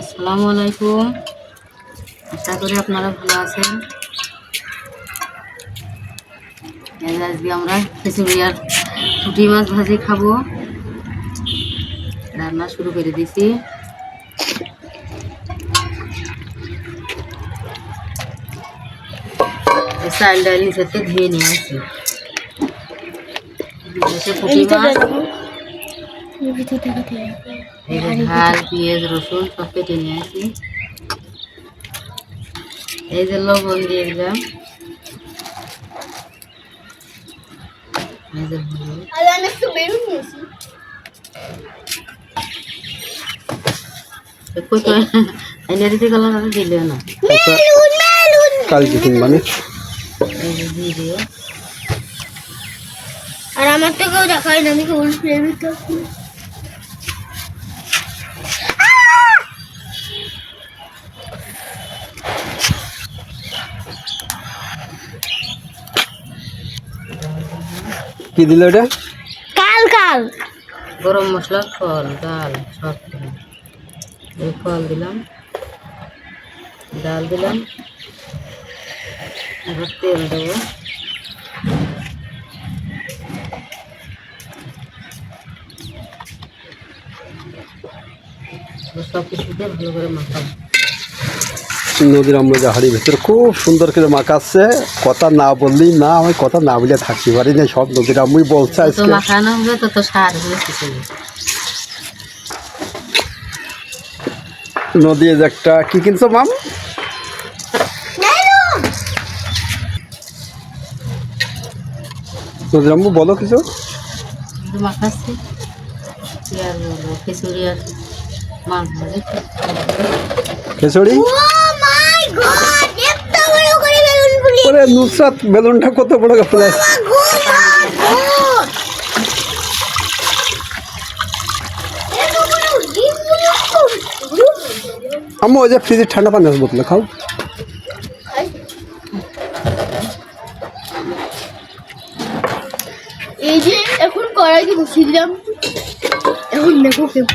আসসালামু আলাইকুম। আশা করি আপনারা ভালো আছেন। আজকে আমরা খিচুড়ি আর পুঁটি মাছ ভাজি খাব। রান্না শুরু করে দিছি। চাল ডাল নিচে ধুয়ে নিয়ে আসি পুঁটি মাছ। ঝাল পেঁয়াজ রসুন সব কেটে নিয়ে আসি। এই যে লবণ দিয়ে দিলাম। এনে দিতে গেলাম আমি দিলে না। কালকে এই যে দিয়ে দিও। আর আমার তো কেউ দেখায় না আমি কেবল প্রেমিক কি দিল এটা? কাল কাল। গরম মশলা ফল ডাল সব দিলাম। এই ফল দিলাম ডাল দিলাম এবার তেল দেবো। সব কিছু দিয়ে ভালো করে মাখাবো। নদীর আমরা হাড়ির ভেতরে খুব সুন্দর করে মাখাচ্ছে কথা না বললেই না আমি কথা না বলে থাকতে পারি না সব নদীর আমি বলছে তো আজকে। নদী একটা কি কিনছো মাম? নদীর আম্মু বলো কিছু। মাখাচ্ছি খিচুড়ি আর মাছ খিচুড়ি ও মাই গড এত বড় করে ওরে নুসরাত বেলুনটা কত বড়গুলো আম্মু ওই যে ফ্রিজের ঠান্ডা পানি আছে বোতলে খাও। এই যে এখন কড়াইতে বসিয়ে দিলাম এখন দেখো কেউ।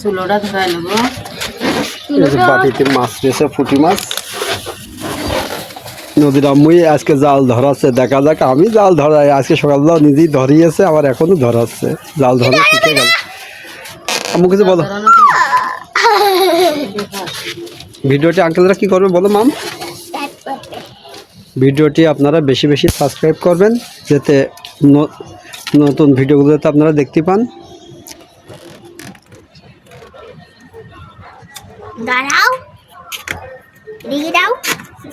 চুলোটা ধরাই নেব বাটিতে মাছ রয়েছে পুঁটি মাছ। নদীর আম্মুই আজকে জাল ধরাচ্ছে দেখা যাক আমি জাল ধরাই আজকে সকালবেলা নিজেই ধরিয়েছে আবার এখনও ধরাচ্ছে। জাল ধরা শিখে গেল। আম্মু কিছু বলো? ভিডিওটি আঙ্কেলরা কি করবে বলো মাম? ভিডিওটি আপনারা বেশি বেশি সাবস্ক্রাইব করবেন যাতে নতুন ভিডিওগুলো যাতে আপনারা দেখতে পান। দাঁড়াও দাও।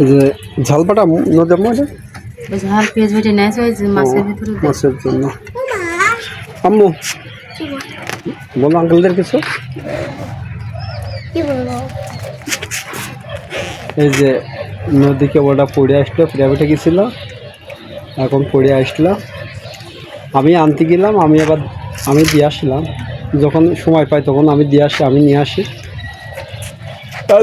এই যে ঝালপাটা নদীর আম্মু ঝাল পেঁয়াজ বেটে নিয়েছে ওই মাছের ভিতরে মাছের জন্য। আম্মু বলো আঙ্কেলদের কিছু? এই যে নদীকে ওটা পড়ে আসলো প্রাইভেটে গেছিল। এখন পড়ে আসলো। আমি আনতে গেলাম আমি আবার আমি দিয়ে আসলাম। যখন সময় পাই তখন আমি দিয়ে আসি আমি নিয়ে আসি। তার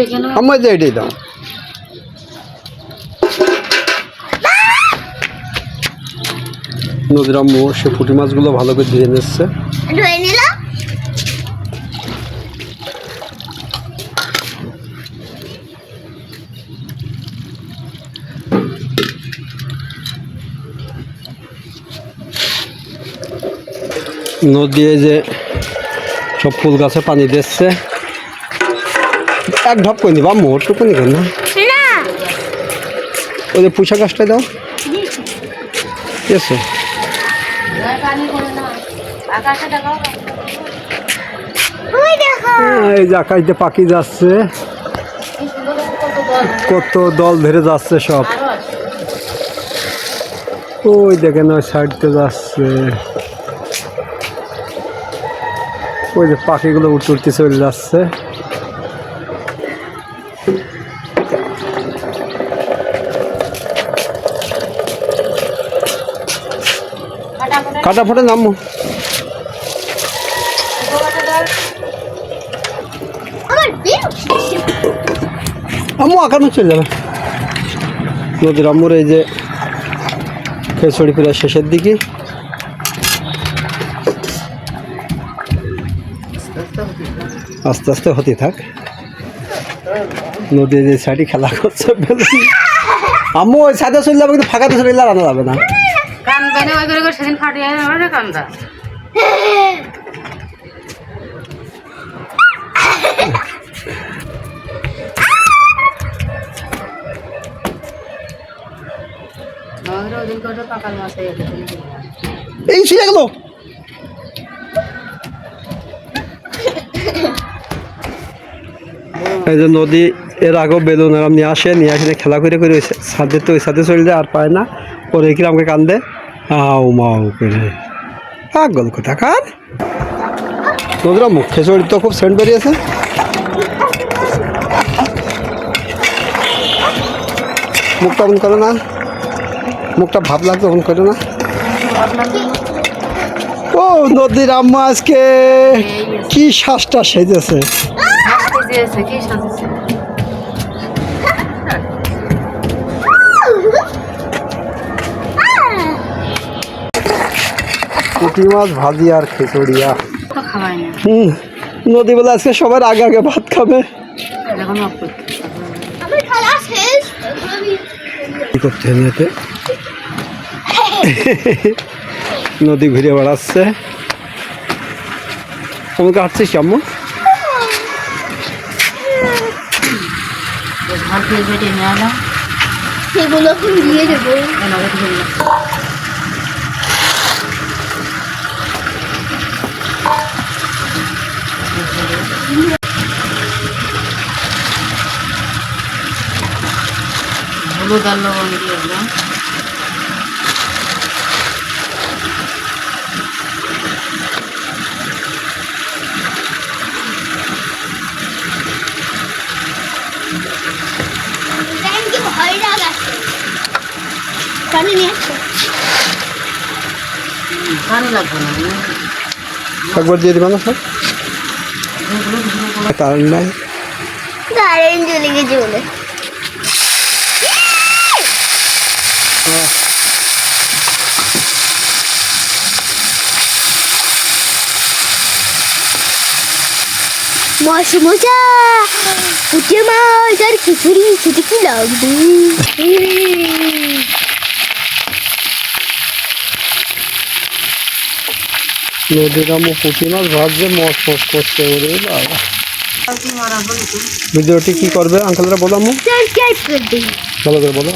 এখানে আমার এটাই দাও নদীর আম্মু সে পুঁটি মাছগুলো ভালো করে ধুয়ে নিচ্ছে। ধুয়ে নদী যে সব ফুল গাছে পানি দিচ্ছে। এক ঢপ করে নিবা মোটটুকুনি কেন না? ওই যে পুষা গাছটা দাও। করে ওই দেখো। এই যে আকাশ দিয়ে পাখি যাচ্ছে। কত দল ধরে যাচ্ছে সব। ওই দেখেন ওই সাইডতে যাচ্ছে। ওই যে পাখিগুলো উঠতে উঠতে চলে যাচ্ছে। কাটা ফোটে নামো। আমার আম্মু আঁকানো চলে যাবে। নদীর আম্মুর এই যে খেসড়ি প্রায় শেষের দিকে। আস্তে আস্তে হতে থাক। নদীর যে সাইডে খেলা করছে আম্মু ওই সাইডে চলে যাবে কিন্তু ফাঁকাতে চলে গেলে আনা যাবে না। কান্দা না ওই এই যে নদী, এর আগেও বেলুন আরাম নিয়ে আসে নিয়ে আসে, খেলা করে করে ওই সাথে তো ওই সাথে চলে যায়, আর পায় না। পরে কি আমাকে কান্দে। আও মাও করে। পাগল কোথা কার নদীরা মুখ খেসড়ি তো খুব সেন্ট বেরিয়েছে। মুখটা অমন করে না। মুখটা ভাব লাগছে অমন করে না। ও নদীর আম্মা আজকে কি শ্বাসটা সেজেছে। সাজিয়েছে কি সাজিয়েছে পুঁটি মাছ ভাজি আর খিচুড়িয়া। হুম নদী বলে আজকে সবার আগে আগে ভাত খাবে। করতে নিতে নদী ঘুরে বেড়াচ্ছে। তোমাকে হাঁটছিস আম্মু? ঘর থেকে বেটে নিয়ে এলাম সেগুলো এখন দিয়ে দেবো। হলুদ আর লবণ দিয়ে দিলাম দেখেন কি ভয় লাগাচ্ছে কানে নিয়ে আসো পানি লাগবে না একবার দিয়ে দিবা না সব এগুলো ধুয়ে করে কারণ নাই কারেন্ট চলে গেছে বলে মশা মশা পুটে মাছ আর খিচুড়ি সেটা কি লাগবে নদীর আম্মু পুঁটি মাছ ভাজছে মস মস করছে ওরে বাবা ভিডিওটি কি করবে আঙ্কেলরা বলো দিন ভালো করে বলো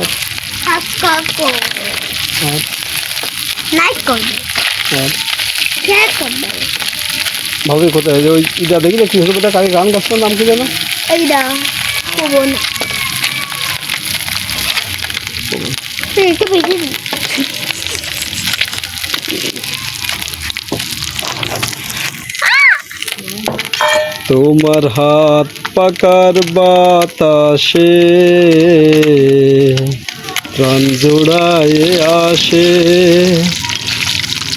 ভালোই কোথায়? যে ওই ইটা দেখি না কি হলো কোথায় কাকে গান গাছটার নাম কি জানো এইটা পবন একটু বেশি দিন তোমার হাত পাকার বাতাসে, প্রাণ জোড়ায় আসে।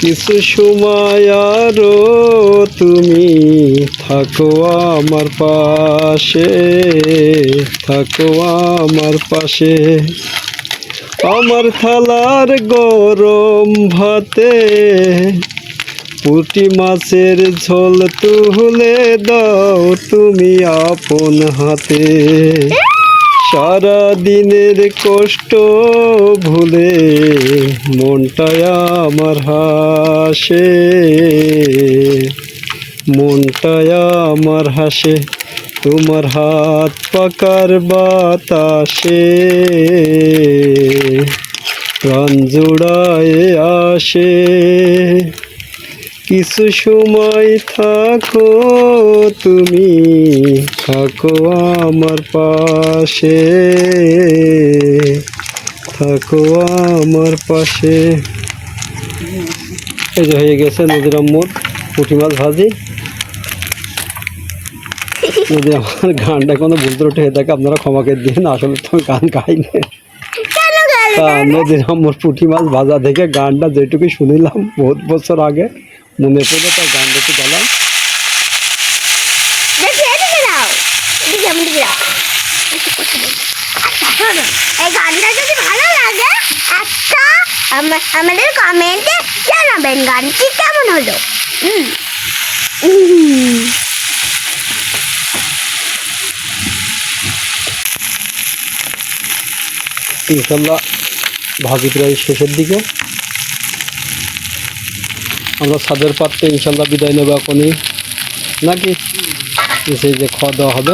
কিছু সময় আরও তুমি থাকো আমার পাশে, থাকো আমার পাশে। আমার থালার গরম ভাতে পুঁটি মাছের ঝোল তুলে দাও তুমি আপন হাতে। সারা দিনের কষ্ট ভুলে মনটায় আমার হাসে। মনটায় আমার হাসে, তোমার হাত পাকার বাতাসে। প্রাণ জোড়ায় আসে। কিছু সময় থাকো তুমি থাকো আমার পাশে। থাকো আমার পাশে। এই যে হয়ে গেছে নদীর আম্মুর পুঁটি মাছ ভাজি। যদি আমার গানটা কোনো ভুল ত্রুটি হয়ে থাকে আপনারা ক্ষমাকে দিন আসলে তো গান গেলে তা নদীর আম্মুর পুঁটি মাছ ভাজা থেকে গানটা যেটুকু শুনিলাম বহুত বছর আগে। মনে পড়ে তার গেলাম দেখি আচ্ছা শোনো এই গানটা যদি ভালো লাগে আমা- আমাদের কমেন্টে জানাবেন গানটি কেমন হলো। ইনশাল্লাহ ভাজি প্রায় শেষের দিকে। আমরা ছাদের পাত্রে ইনশাল্লাহ বিদায় নেব এখনই। নাকি? এসে যে খাওয়া দাওয়া হবে।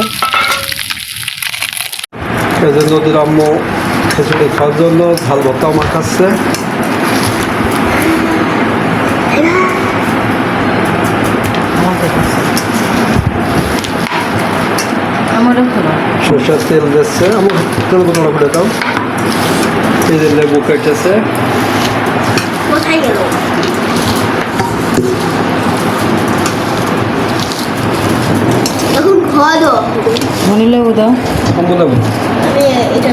এই যে নদীর আম্মু খিচুড়ি খাওয়ার জন্য ঝাল ভর্তা আমার কাছে। আমাকে কাছে সরষের তেল দিচ্ছে। আমার তেল বোতল করে দাও? এই যে লেবু কেটেছে কোথায় গেল? এখন খাওয়া মনে দাও আম্মু লেবু এটা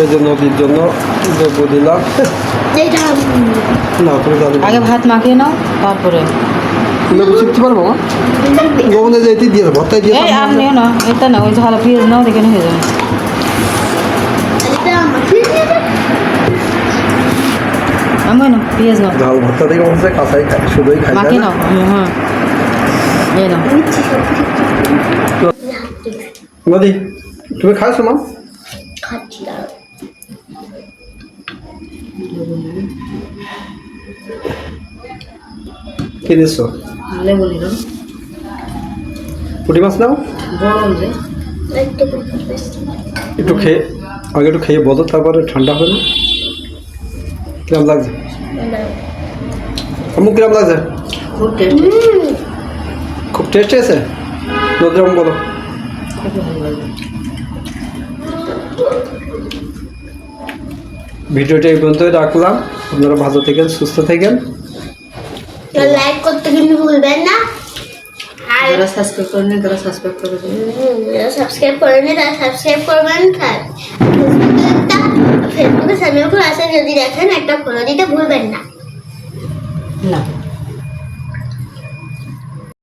এই যে নদীর জন্য লেবু দিলাম না তুমি আগে ভাত মাখিয়ে নাও তারপরে। লেবু চিপতে পারব মা? গগনে দিয়ে দেবো ভর্তায় দিয়ে আর না এটা না ওই ঝাল পেঁয়াজ নাও দেখে হয়ে যাবে। আমি না পেঁয়াজ নাও ঝাল ভর্তা থেকে বলছে কাঁচাই খাই শুধুই খাই মাখিয়ে না? নাও হ্যাঁ এই নাও। নদী তুমি খাইছো মা খাচ্ছি দাঁড়াও। কি দিচ্ছ লেবু নিলাম পুঁটি মাছ নাও? গরম একটু খেয়ে আগে একটু খেয়ে বলো তারপরে ঠান্ডা হবে না। কিরম লাগছে? আম্মু কিরম লাগছে খুব টেস্ট খুব টেস্ট আছে? নদীর আম্মু বলো। ভিডিওটা এই পর্যন্তই রাখলাম। আপনারা ভালো থাকেন সুস্থ থাকেন। লাইক করতে কিন্তু ভুলবেন না। আর যারা সাবস্ক্রাইব করেনি তারা সাবস্ক্রাইব করে দেবে সাবস্ক্রাইব করেনি তারা সাবস্ক্রাইব করবেন। ফেসবুকে সামিউল আছে যদি দেখেন একটা ফলো দিতে ভুলবেন না। না।